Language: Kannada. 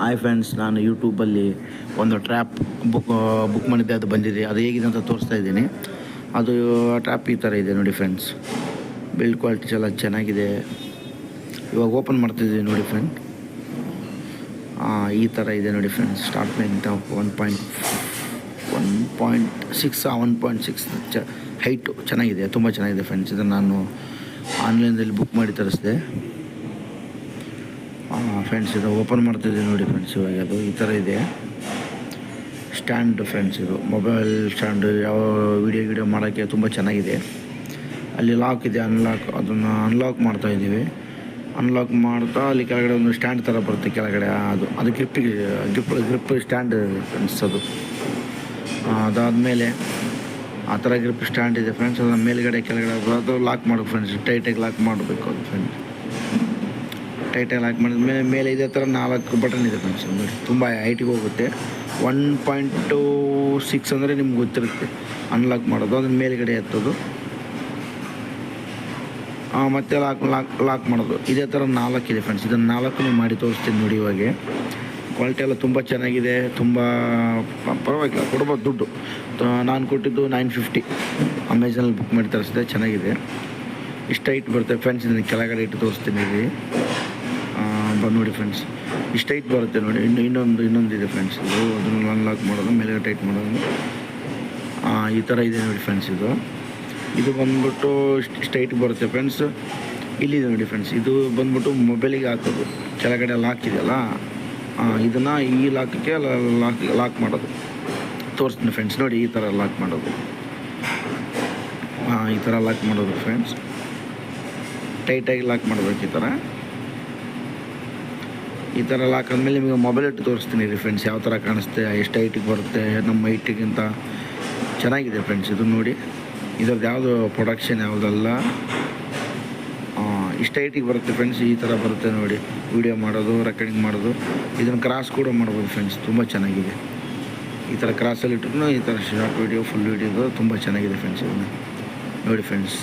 ಹಾಯ್ ಫ್ರೆಂಡ್ಸ್ ನಾನು ಯೂಟ್ಯೂಬಲ್ಲಿ ಒಂದು ಟ್ರ್ಯಾಪ್ ಬುಕ್ ಬುಕ್ ಮಾಡಿದ್ದೆ, ಅದು ಬಂದಿದೆ. ಅದು ಹೇಗಿದೆ ಅಂತ ತೋರಿಸ್ತಾ ಇದ್ದೀನಿ. ಅದು ಟ್ರ್ಯಾಪ್ ಈ ಥರ ಇದೆ ನೋಡಿ ಫ್ರೆಂಡ್ಸ್ ಬಿಲ್ಡ್ ಕ್ವಾಲಿಟಿ ಎಲ್ಲ ಚೆನ್ನಾಗಿದೆ. ಇವಾಗ ಓಪನ್ ಮಾಡ್ತಿದ್ದೀವಿ ನೋಡಿ ಫ್ರೆಂಡ್ ಈ ಥರ ಇದೆ ನೋಡಿ friends start made one point one point six one point six ಚ ಹೈಟು ಚೆನ್ನಾಗಿದೆ, ತುಂಬ ಚೆನ್ನಾಗಿದೆ ಫ್ರೆಂಡ್ಸ್ ಇದನ್ನು ನಾನು ಆನ್ಲೈನಲ್ಲಿ ಬುಕ್ ಮಾಡಿ ತರಿಸಿದೆ. ಫ್ರೆಂಡ್ಸ್ ಇದು ಓಪನ್ ಮಾಡ್ತಿದ್ದೀವಿ ನೋಡಿ ಫ್ರೆಂಡ್ಸ್ ಇವಾಗ ಅದು ಈ ಥರ ಇದೆ. ಸ್ಟ್ಯಾಂಡ್ ಫ್ರೆಂಡ್ಸ್ ಇದು. ಮೊಬೈಲ್ ಸ್ಟ್ಯಾಂಡ್ ಯಾವ ವಿಡಿಯೋ ಗಿಡಿಯೋ ಮಾಡೋಕ್ಕೆ ತುಂಬ ಚೆನ್ನಾಗಿದೆ. ಅಲ್ಲಿ ಲಾಕ್ ಇದೆ ಅನ್ಲಾಕ್ ಅದನ್ನು ಅನ್ಲಾಕ್ ಮಾಡ್ತಾ ಇದ್ದೀವಿ. ಅನ್ಲಾಕ್ ಮಾಡ್ತಾ ಅಲ್ಲಿ ಕೆಳಗಡೆ ಒಂದು ಸ್ಟ್ಯಾಂಡ್ ಥರ ಬರುತ್ತೆ ಕೆಳಗಡೆ ಅದು ಅದು ಗ್ರಿಪ್ಪಿಗೆ ಗ್ರಿಪ್ ಗ್ರಿಪ್ ಸ್ಟ್ಯಾಂಡ್ ಫ್ರೆಂಡ್ಸ್ ಅದು. ಅದಾದಮೇಲೆ ಆ ಥರ ಗ್ರಿಪ್ ಸ್ಟ್ಯಾಂಡ್ ಇದೆ ಫ್ರೆಂಡ್ಸ್ ಅದನ್ನು ಮೇಲ್ಗಡೆ, ಕೆಳಗಡೆ ಅದು ಲಾಕ್ ಮಾಡಬೇಕು ಫ್ರೆಂಡ್ಸ್ ಟೈಟಾಗಿ ಲಾಕ್ ಮಾಡಬೇಕು ಅದು ಫ್ರೆಂಡ್ಸ್ ಟೈಟಾಗಿ ಹಾಕಿ ಮಾಡಿದ ಮೇಲೆ ಇದೇ ಥರ ನಾಲ್ಕು ಬಟನ್ ಇದೆ ಫ್ರೆಂಡ್ಸ್ ನೋಡಿ, ತುಂಬ ಹೈಟಿಗೆ ಹೋಗುತ್ತೆ. ಒನ್ ಪಾಯಿಂಟ್ ಟು ಸಿಕ್ಸ್ ಅಂದರೆ ನಿಮ್ಗೆ ಗೊತ್ತಿರುತ್ತೆ. ಅನ್ಲಾಕ್ ಮಾಡೋದು, ಅದನ್ನ ಮೇಲ್ಗಡೆ ಎತ್ತೋದು. ಮತ್ತೆ ಲಾಕ್ ಲಾಕ್ ಲಾಕ್ ಮಾಡೋದು. ಇದೇ ಥರ ನಾಲ್ಕು ಇದೆ ಫ್ರೆಂಡ್ಸ್ ಇದನ್ನು ನಾಲ್ಕು ಮಾಡಿ ತೋರಿಸ್ತೀನಿ ನೋಡಿ ಇವಾಗ. ಕ್ವಾಲಿಟಿ ಎಲ್ಲ ತುಂಬ ಚೆನ್ನಾಗಿದೆ. ತುಂಬ, ಪರವಾಗಿಲ್ಲ, ಕೊಡ್ಬೋದು ದುಡ್ಡು. ನಾನು ಕೊಟ್ಟಿದ್ದು ನೈನ್ ಫಿಫ್ಟಿ ಅಮೆಝಾನಲ್ಲಿ ಬುಕ್ ಮಾಡಿ ತರಿಸಿದೆ ಚೆನ್ನಾಗಿದೆ. ಇಷ್ಟು ಹೈಟ್ ಬರುತ್ತೆ ಫ್ರೆಂಡ್ಸ್ ಇದನ್ನು ಕೆಳಗಡೆ ಇಟ್ಟು ತೋರಿಸ್ತೀನಿ ಇಲ್ಲಿ. ಬಂದು ನೋಡಿ ಫ್ರೆಂಡ್ಸ್ ಇಷ್ಟು ಟೈಟ್ ಬರುತ್ತೆ ನೋಡಿ. ಇನ್ನು ಇನ್ನೊಂದು ಇದೆ ಫ್ರೆಂಡ್ಸ್ ಇದು ಅದನ್ನು ಅನ್ಲಾಕ್ ಮಾಡೋದು ಮೇಲೆ ಟೈಟ್ ಮಾಡೋದು. ಈ ಥರ ಇದೆ ನೋಡಿ ಫ್ರೆಂಡ್ಸ್ ಇದು. ಇದು ಬಂದ್ಬಿಟ್ಟು ಇಷ್ಟು ಹೈಟ್ ಬರುತ್ತೆ ಫ್ರೆಂಡ್ಸ್ ಇಲ್ಲಿದೆ ನೋಡಿ ಫ್ರೆಂಡ್ಸ್ ಇದು ಬಂದ್ಬಿಟ್ಟು ಮೊಬೈಲಿಗೆ ಹಾಕೋದು. ಕೆಳಗಡೆ ಲಾಕ್ ಇದೆಯಲ್ಲ? ಇದನ್ನು ಈ ಲಾಕಕ್ಕೆ ಲಾಕ್ ಲಾಕ್ ಮಾಡೋದು. ತೋರಿಸ್ತೀನಿ ಫ್ರೆಂಡ್ಸ್ ನೋಡಿ, ಈ ಥರ ಲಾಕ್ ಮಾಡೋದು. ಈ ಥರ ಲಾಕ್ ಮಾಡೋದು ಫ್ರೆಂಡ್ಸ್ ಟೈಟಾಗಿ ಲಾಕ್ ಮಾಡಬೇಕು ಈ ಥರ ಈ ಥರ ಎಲ್ಲ ಆದಮೇಲೆ ನಿಮಗೆ ಮೊಬೈಲ್ ಇಟ್ಟು ತೋರಿಸ್ತೀನಿ ರೀ ಫ್ರೆಂಡ್ಸ್ ಯಾವ ಥರ ಕಾಣಿಸ್ತೆ, ಎಷ್ಟು ಐಟಿಗೆ ಬರುತ್ತೆ, ನಮ್ಮ ಹೈಟಿಗಿಂತ ಚೆನ್ನಾಗಿದೆ ಫ್ರೆಂಡ್ಸ್ ಇದು ನೋಡಿ. ಇದ್ರದ್ದು ಯಾವುದು ಪ್ರೊಡಕ್ಷನ್ ಯಾವುದಲ್ಲ. ಇಷ್ಟು ಐಟಿಗೆ ಬರುತ್ತೆ ಫ್ರೆಂಡ್ಸ್ ಈ ಥರ ಬರುತ್ತೆ ನೋಡಿ. ವಿಡಿಯೋ ಮಾಡೋದು ರೆಕಾರ್ಡಿಂಗ್ ಮಾಡೋದು. ಇದನ್ನು ಕ್ರಾಸ್ ಕೂಡ ಮಾಡ್ಬೋದು ಫ್ರೆಂಡ್ಸ್ ತುಂಬ ಚೆನ್ನಾಗಿದೆ. ಈ ಥರ ಕ್ರಾಸಲ್ಲಿ ಇಟ್ಟರು ಈ ಥರ ಶಾರ್ಟ್ ವೀಡಿಯೋ ಫುಲ್ ವೀಡಿಯೋ ತುಂಬ ಚೆನ್ನಾಗಿದೆ ಫ್ರೆಂಡ್ಸ್ ಇದನ್ನು. ನೋಡಿ ಫ್ರೆಂಡ್ಸ್